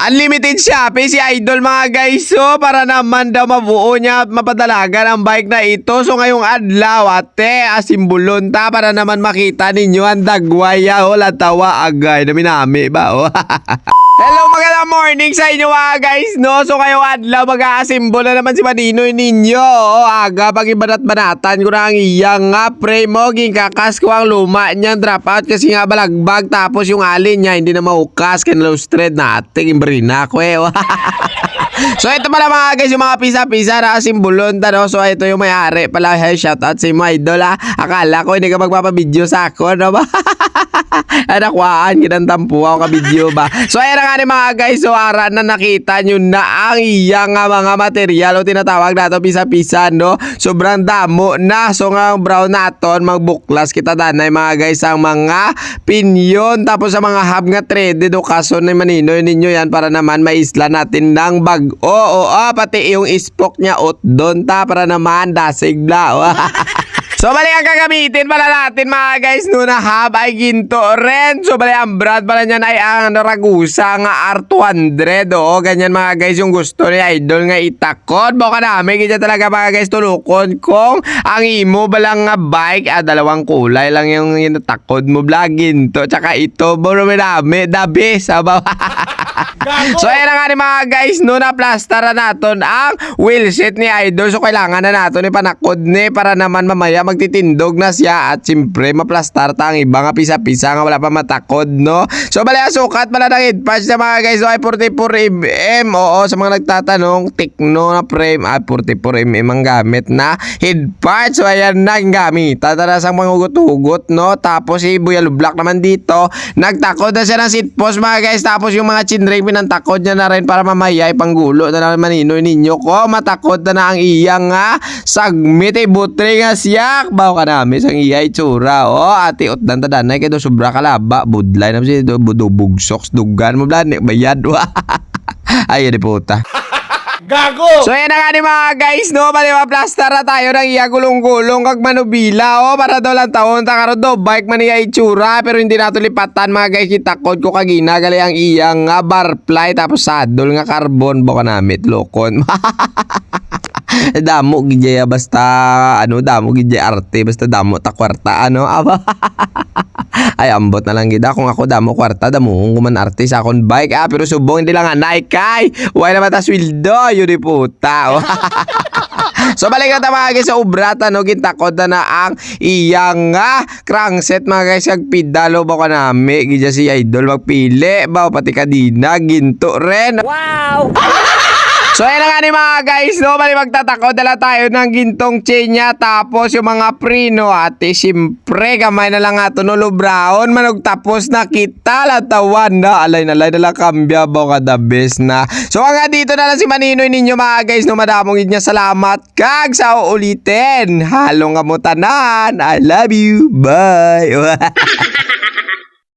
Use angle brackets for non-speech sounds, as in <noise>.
Unlimited Shopee si Idol mga guys. So, para naman daw mabuo niya at mapadalagan ang bike na ito. So, ngayong adlaw, ate, asimbulon ta para naman makita ninyo ang dagwaya. O, latawa agay. Naminami ba? O. <laughs> Hello, magandang morning sa inyo mga guys, no? So ngayong adlaw, mag-aasimbol na naman si Maninoy ninyo. O, aga, pag ibanat-banatan ko na ang iyang nga pre mo, ginkakas ko ang luma niyan, drop out kasi nga balagbag, tapos yung alin niya, hindi na maukas, kinlow thread natin, imbrina ko eh. <laughs> So ito pala mga guys, yung mga pisa-pisa na simbolon tano. So ito yung may-ari pala. Hey, shout out sa mga idol ha. Akala ko hindi ka magpapabideo sa ako, no ba? <laughs> <laughs> Anakwaan, kinantampu ako ka-video ba? So ayan na nga ni mga guys, so ara na nakita nyo na ang iyang mga material o tinatawag nato pisa-pisa, no? Sobrang damo na. So nga brown naton, magbuklas kita danay mga guys ang mga pinyon. Tapos sa mga hub nga threaded o kaso na maninoy ninyo yan para naman maisla natin ng bag. Oo, oo, oo, pati yung spoke niya ot doon ta para naman dasig bla. <laughs> So bali ang gagamitin pala natin mga guys no na hub ay ginto rin. So bali ang brand pala niyan ay ang Ragusa nga R200. Oo, ganyan mga guys yung gusto ni Idol nga itakod. Baka namin ganyan talaga mga guys tulukon kung ang imo balang nga bike ah, dalawang kulay lang yung inatakod mo bla ginto. Tsaka ito, bro dami, the best. Aba. So ayan na nga ni mga guys, no na plastara naton ang wheelset ni Idol. So kailangan na naton ipanakod ni para naman mamaya magtitindog na siya at siyempre maplastar ta ang iba nga pisa-pisa nga wala pa matakod, no? So bali ang sukat pala ng head patch na mga guys, so ay 44 mm. Oo, sa mga nagtatanong, Tekno na frame at 44 mm ang gamit na head patch. So ayan na ang gamit. Tataras ang mga hugot-hugot, no? Tapos si Buya Black naman dito, nagtakod na siya ng seat post mga guys. Tapos yung mga chinring pinantakod niya na rin para mamaya ipanggulo na naman maninoy ninyo ko. Matakod na na ang iyang nga sagmit ay butre nga siyak. Baw ka namin sang iya itsura. O ati ot dan tadanay kay do sobra kalaba. Budlay na siya do budubog socks dugan mo blan bayad. <laughs> Ay di puta. Gago! So yan na nga ni mga guys no Bali maplastar na tayo ng iya gulong-gulong Kag manubila o Para daw lang taon Takaro do bike man iya itsura Pero hindi nato lipatan mga guys Kitakod ko kagina Gali ang iyang nga barfly Tapos saddle nga carbon Baka namit lokon <laughs> <laughs> damo gidya basta ano damo gidya arte basta damo ta kwarta ano aba. <laughs> Ay ambot na lang gida kung ako damo kwarta damo kung man arte sa akon bike. Ah pero subong hindi lang anay kay! Why naman ta sweldo yun di puta oh. <laughs> So balik na mga guys sa ubrata no gintakod na na ang iyang nga. Crankset mga guys kag pidalo ba ka nami. Gidya si idol magpili. Ba pati kadina ginto ren Wow! So ayan nga ni mga guys, no? Bali magtatakot dala tayo ng gintong chain niya. Tapos yung mga prino ate, siyempre gamay na lang ato no brown. Manog tapos na kita latawan na. Alay na alay na lang kambya ba ka the best na. So hanggang dito na lang si Maninoy ninyo mga guys, no? Madamong niya salamat. Kag sa uulitin. Halong nga mo tanan. I love you. Bye. <laughs>